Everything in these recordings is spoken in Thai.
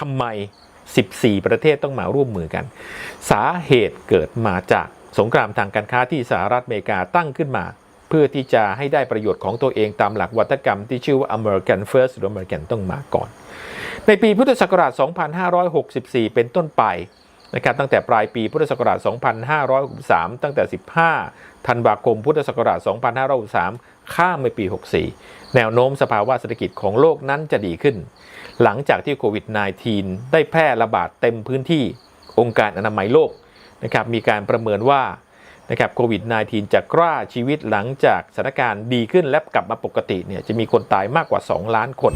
ทำไม 14 ประเทศต้องมาร่วมมือกัน สาเหตุเกิดมาจากสงครามทางการค้าที่สหรัฐอเมริกาตั้งขึ้นมา เพื่อที่จะให้ได้ประโยชน์ของตัวเองตามหลักวัฒกรรมที่ชื่อว่า American First หรือ American ต้องมาก่อน ในปีพุทธศักราช 2564 เป็นต้นไป นะครับตั้งแต่ปลายปีพุทธศักราช 2563 ตั้งแต่ 15 ธันวาคมพุทธศักราช 2563 ข้ามไปปี 64 แนวโน้มสภาวะเศรษฐกิจของโลกนั้นจะดีขึ้น หลังจากที่โควิด -19 ได้แพร่ระบาดเต็มพื้นที่องค์การอนามัยโลกนะครับมีการประเมินว่านะครับโควิด -19 จะกล้าชีวิตหลังจากสถานการณ์ดีขึ้นและกลับมาปกติเนี่ยจะมีคนตายมากกว่า 2 ล้านคน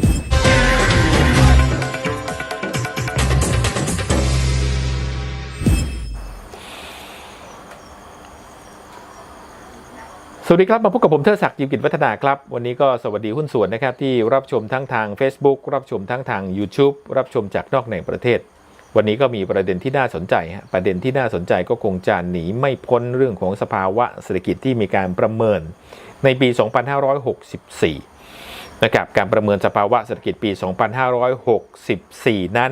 วัสดีครับ มาพบกับผมเทิดศักดิ์ยิมกิจวัฒนาครับ วันนี้ก็สวัสดีหุ้นส่วนนะครับ ที่รับชมทั้งทาง Facebook รับชมทั้งทาง YouTube รับชมจากนอกในประเทศ วันนี้ก็มีประเด็นที่น่าสนใจฮะประเด็นที่น่าสนใจก็คงจะหนีไม่พ้นเรื่องของสภาวะเศรษฐกิจที่มีการประเมินในปี 2564 นะครับการประเมินสภาวะเศรษฐกิจปี 2564 นั้น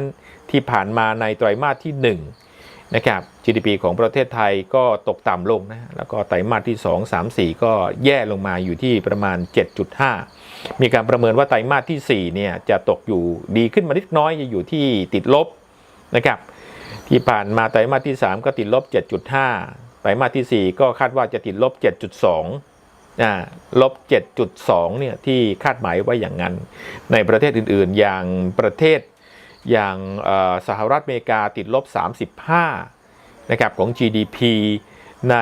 ที่ผ่านมาในไตรมาสที่ 1 นะครับ GDP ของประเทศไทยก็ตกต่ำลงนะแล้วก็ไตรมาสที่ 2 3 4 ก็แย่ลงมาอยู่ที่ประมาณ 7.5 มีการประเมินว่าไตรมาสที่ 4 เนี่ยจะตกอยู่ดีขึ้นมานิดน้อยจะอยู่ที่ติดลบนะครับที่ผ่านมาไตรมาสที่ 3 ก็ติดลบ 7.5 ไตรมาสที่ 4 ก็คาดว่าจะติดลบ 7.2อ่าลบ 7.2 เนี่ยที่คาดหมายไว้อย่างนั้น ในประเทศอื่นๆ อย่างประเทศ อย่างสหรัฐอเมริกาติดลบ 35นะครับของ GDP ใน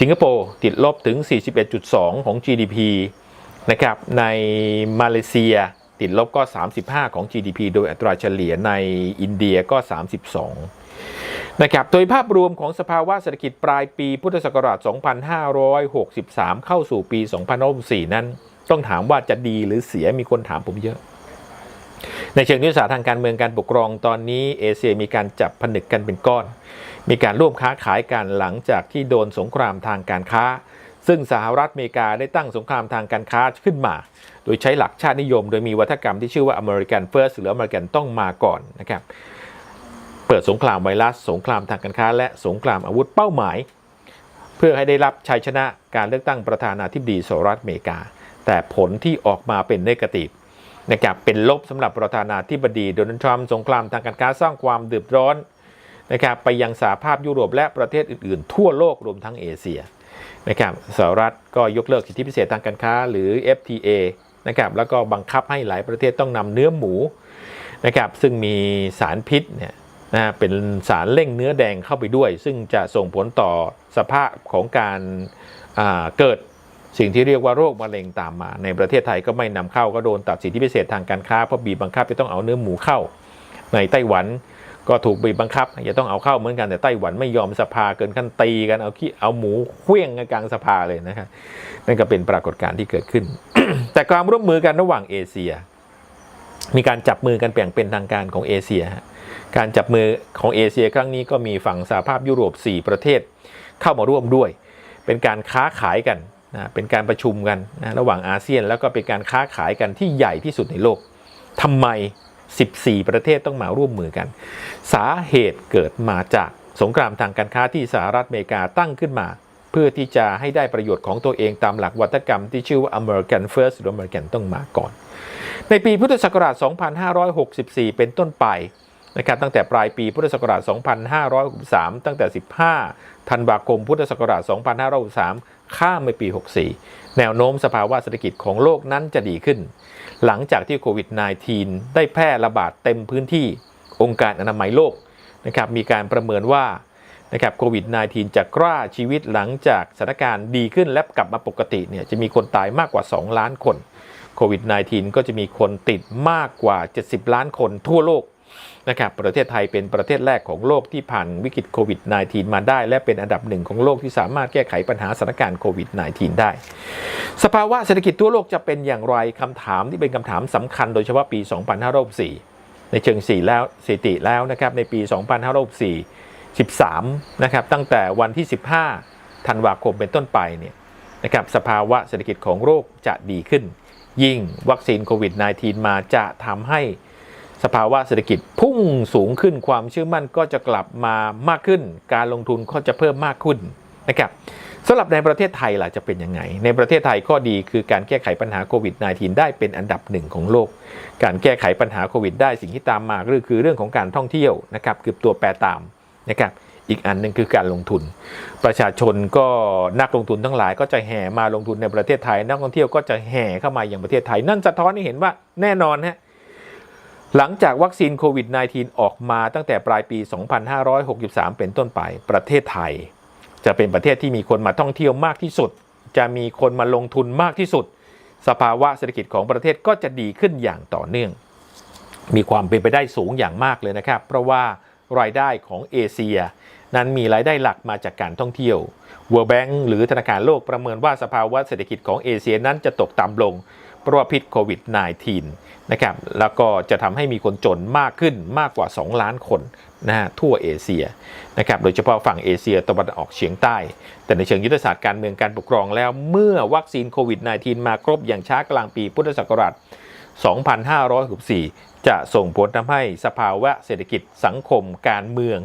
สิงคโปร์ติดลบถึง 41.2 ของ GDP นะครับในมาเลเซียติดลบก็ 35 ของ GDP โดยอัตราเฉลี่ยในอินเดียก็ 32 นะครับ โดยภาพรวมของสภาวะเศรษฐกิจปลายปีพุทธศักราช 2563 เข้าสู่ปี 2064 นั้น ต้องถามว่าจะดีหรือเสียมีคนถามผมเยอะ ในเชิงยุทธศาสตร์ทางการเมืองการปกครองตอนนี้เอเชียมีการจับผนึกกันเป็นก้อน มีการร่วมค้าขายกันหลังจากที่โดนสงครามทางการค้า ซึ่งสหรัฐอเมริกาได้ตั้งสงครามทางการค้าขึ้นมา โดยใช้หลักชาตินิยม โดยมีวัฒกรรมที่ชื่อว่า American First หรือ American ต้องมาก่อนนะครับเปิดสงครามไวรัส สงครามทางการค้า และสงครามอาวุธเป้าหมาย เพื่อให้ได้รับชัยชนะการเลือกตั้งประธานาธิบดีสหรัฐอเมริกา แต่ผลที่ออกมาเป็นเนกาทีฟ นะครับเป็นลบสำหรับประธานาธิบดีโดนัลด์ทรัมป์สงครามทางการค้าสร้างความเดือดร้อนนะครับไปยังสหภาพยุโรปและประเทศอื่นๆ ทั่วโลกรวมทั้งเอเชียนะครับสหรัฐก็ยกเลิกสิทธิพิเศษทางการค้าหรือ FTA นะครับแล้วก็บังคับให้หลายประเทศต้องนำเนื้อหมูนะครับซึ่งมีสารพิษเนี่ยนะเป็นสารเร่งเนื้อแดงเข้าไปด้วย ซึ่งจะส่งผลต่อสภาพของการเกิด สิ่งที่เรียกว่าโรคมะเร็งตามมา ในประเทศไทยก็ไม่นำเข้าก็โดนตัดสิทธิพิเศษทางการค้าเพราะบีบบังคับจะต้องเอาเนื้อหมูเข้า ในไต้หวันก็ถูกบีบบังคับจะต้องเอาเข้าเหมือนกันแต่ไต้หวันไม่ยอมสภาเกินขั้นตีกันเอาขี้เอาหมูเคลี้ยงกันกลางสภาเลยนะครับนั่นก็เป็นปรากฏการณ์ที่เกิดขึ้น แต่ความร่วมมือกันระหว่างเอเชีย มีการจับมือกันแบ่งเป็นทางการของเอเชีย การจับมือของเอเชียครั้งนี้ก็มีฝั่งสหภาพยุโรป 4 ประเทศเข้ามาร่วมด้วย เป็นการค้าขายกัน นะเป็นการประชุมกันนะระหว่างอาเซียน แล้วก็เป็นการค้าขายกันที่ใหญ่ที่สุดในโลกทำไม 14 ประเทศต้องมาร่วมมือกัน สาเหตุเกิดมาจากสงครามทางการค้าที่สหรัฐอเมริกาตั้งขึ้นมา เพื่อที่จะให้ได้ประโยชน์ของตัวเองตามหลักวัฒกรรมที่ชื่อว่า American First หรือ American ต้องมาก่อน ในปีพุทธศักราช 2564 เป็นต้นไปนะครับตั้งแต่ปลายปีพุทธศักราช 2563 ตั้งแต่ 15 ธันวาคมพุทธศักราช 2563 ข้ามไปปี 64 แนวโน้มสภาวะเศรษฐกิจของโลกนั้นจะดีขึ้น หลังจากที่โควิด -19 ได้แพร่ระบาดเต็มพื้นที่องค์การอนามัยโลกนะครับมีการประเมินว่านะครับโควิด -19 จะกล้าชีวิตหลังจากสถานการณ์ดีขึ้นและกลับมาปกติเนี่ยจะมีคนตายมากกว่า 2 ล้านคนโควิด -19 ก็จะมีคนติดมากกว่า 70 ล้านคนทั่วโลก นะครับประเทศไทยเป็นประเทศแรกของโลกที่ผ่านวิกฤตโควิด -19 มาได้ และเป็นอันดับหนึ่งของโลกที่สามารถแก้ไขปัญหาสถานการณ์โควิด -19 ได้ สภาวะเศรษฐกิจทั่วโลกจะเป็นอย่างไรคำถามที่เป็นคำถามสำคัญโดยเฉพาะปี 2564 ในเชิงสี่แล้วสถิติแล้วนะครับในปี 2564 13นะครับตั้งแต่วันที่ 15ธันวาคมเป็นต้นไปเนี่ยนะครับสภาวะเศรษฐกิจของโลกจะดีขึ้น ยิ่งวัคซีนโควิด -19 มาจะทำให้ สภาวะเศรษฐกิจพุ่งสูงขึ้นความเชื่อมั่นก็จะกลับมามากขึ้น การลงทุนก็จะเพิ่มมากขึ้นนะครับสำหรับในประเทศไทยล่ะจะเป็นยังไง ในประเทศไทยข้อดีคือการแก้ไขปัญหาโควิด -19 ได้เป็นอันดับหนึ่งของโลก การแก้ไขปัญหาโควิดได้สิ่งที่ตามมาก็คือเรื่องของการท่องเที่ยวนะครับคือตัวแปรตามนะครับอีกอันหนึ่งคือการลงทุน ประชาชนก็นักลงทุนทั้งหลายก็จะแห่มาลงทุนในประเทศไทย นักท่องเที่ยวก็จะแห่เข้ามาอย่างประเทศไทย นั่นสะท้อนให้เห็นว่าแน่นอนฮะ หลังจากวัคซีนโควิด -19 ออกมาตั้งแต่ปลายปี 2563 เป็นต้นไป ประเทศไทย จะเป็นประเทศที่มีคนมาท่องเที่ยวมากที่สุด จะมีคนมาลงทุนมากที่สุด สภาวะเศรษฐกิจของประเทศก็จะดีขึ้นอย่างต่อเนื่อง มีความเป็นไปได้สูงอย่างมากเลยนะครับ เพราะว่ารายได้ของเอเชีย นั้นมีรายได้หลักมาจากการท่องเที่ยว World Bank หรือธนาคารโลกประเมินว่าสภาวะเศรษฐกิจของเอเชียนั้นจะตกต่ำลงเพราะว่าพิษโควิด -19 นะครับแล้วก็จะทำให้มีคนจนมากขึ้นมากกว่า 2 ล้านคนนะฮะทั่วเอเชียนะครับโดยเฉพาะฝั่งเอเชียตะวันออกเฉียงใต้ แต่ในเชิงยุทธศาสตร์การเมืองการปกครองแล้วเมื่อวัคซีนโควิด -19 มาครบอย่างช้ากลางปีพุทธศักราช 2564 จะส่งผลทำให้สภาวะเศรษฐกิจสังคมการเมือง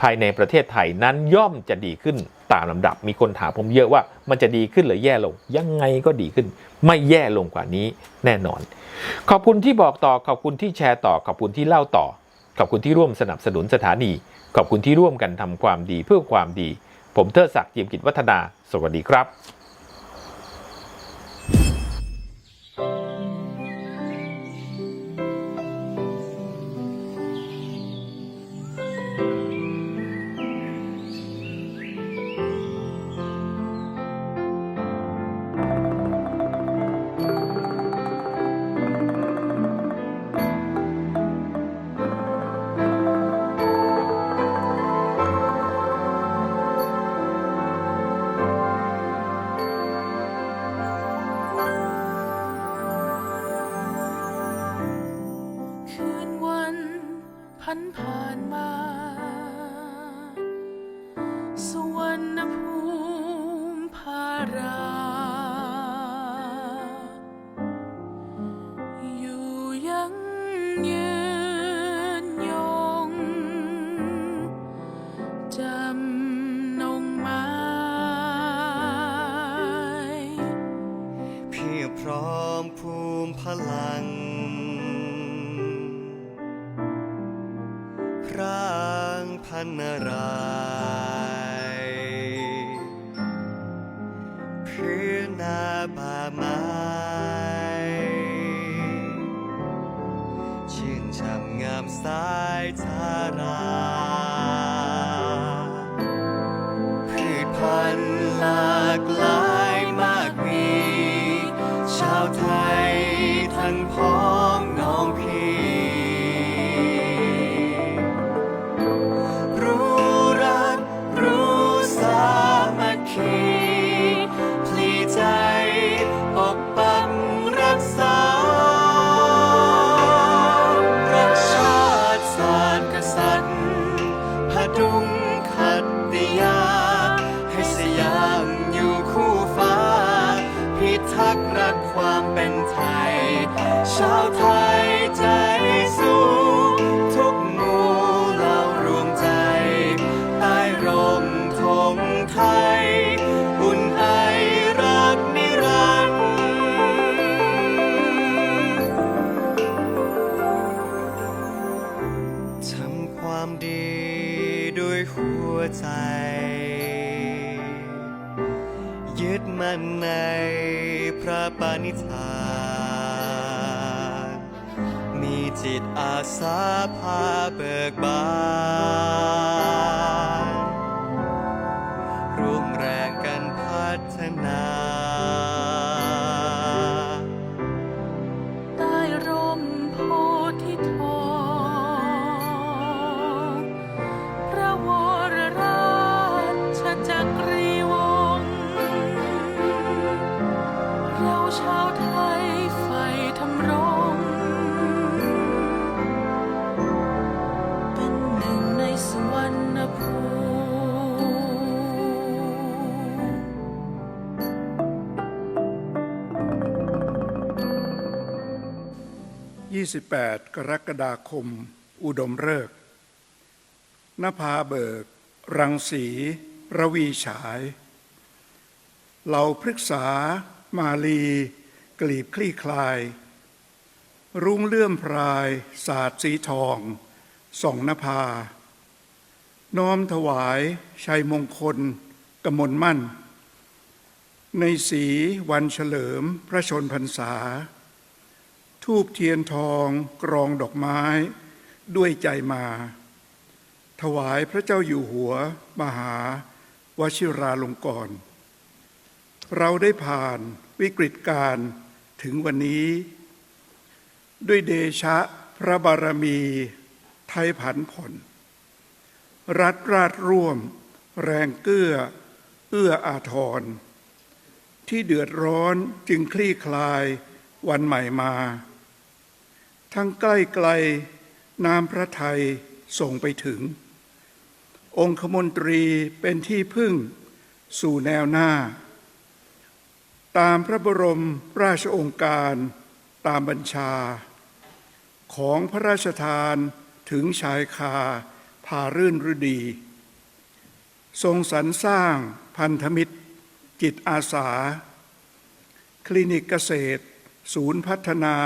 ภายในประเทศไทยนั้นย่อมจะดีขึ้น ตามลำดับ มีคนถามผมเยอะว่ามันจะดีขึ้นหรือแย่ลง ยังไงก็ดีขึ้น ไม่แย่ลงกว่านี้แน่นอน ขอบคุณที่บอกต่อขอบคุณที่แชร์ต่อ ขอบคุณที่เล่าต่อ ขอบคุณที่ร่วมสนับสนุนสถานี ขอบคุณที่ร่วมกันทำความดีเพื่อความดี ผมเทิดศักดิ์เจียมกิจวัฒนา สวัสดีครับ พื้นนาป่าไม้ชื่นช่ำงามสายตา จิตอาสาพาเบิกบาน 28 กรกฎาคม อุดมฤกษ์นภาเบิก รังสี ระวีฉาย เหล่าพฤกษา มาลี กลีบคลี่คลาย รุ่งเลื่อมพราย ศาสตร์สีทองส่องนภา น้อมถวาย ชัยมงคลกมลมั่น ในสีวันเฉลิมพระชนพรรษา ทูบเทียนทองกรองดอกไม้ ด้วยใจมา ถวายพระเจ้าอยู่หัว มหาวชิราลงกรณ์เราได้ผ่านวิกฤตการ์ถึงวันนี้ ด้วยเดชะพระบารมี ไทยผันผลรัฐราชร่วม แรงเกื้อ เอื้ออาทร ที่เดือดร้อนจึงคลี่คลายวันใหม่มา ทั้งใกล้ไกลน้ำพระไทยส่งไปถึง องคมนตรีเป็นที่พึ่งสู่แนวหน้า ตามพระบรมราชองค์การตามบัญชา ของพระราชทานถึงชายคาพารื่นฤดี ทรงสรรสร้างพันธมิตร จิตอาสา คลินิกเกษตร ศูนย์พัฒนา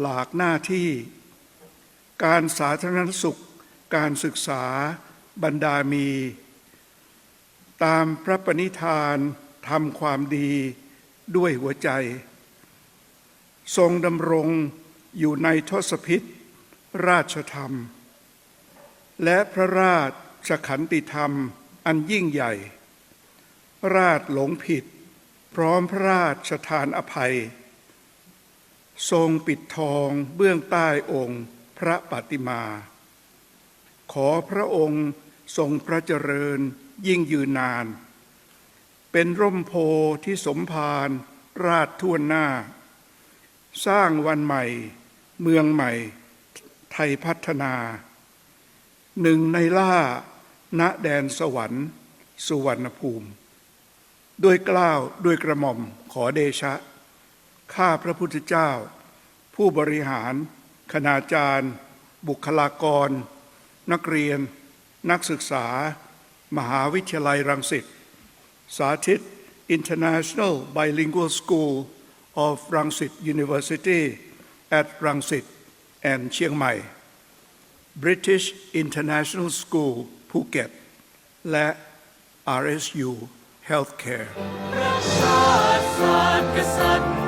หลากหน้าที่ การสาธารณสุข การศึกษาบรรดามี ตามพระปณิธานทำความดีด้วยหัวใจ ทรงดำรงอยู่ในทศพิษราชธรรม และพระราชขันติธรรมอันยิ่งใหญ่ ราชหลงผิด พร้อมพระราชทานอภัย ทรงปิดทองเบื้องใต้องค์พระปฏิมา ขอพระองค์ทรงพระเจริญยิ่งยืนนาน เป็นร่มโพที่สมภารราชทั่วหน้า สร้างวันใหม่ เมืองใหม่ ไทยพัฒนา หนึ่งในล่าณแดนสวรรค์ สุวรรณภูมิ ด้วยกล้าวด้วยกระหม่อมขอเดชะ ข้าพระพุทธเจ้า ผู้บริหาร คณาจารย์ บุคลากร นักเรียน นักศึกษา มหาวิทยาลัยรังสิต สาธิต International Bilingual School of Rangsit University at Rangsit and Chiang Mai British International School ภูเก็ต และ RSU Healthcare ชาติศาสตร์กษัตริย์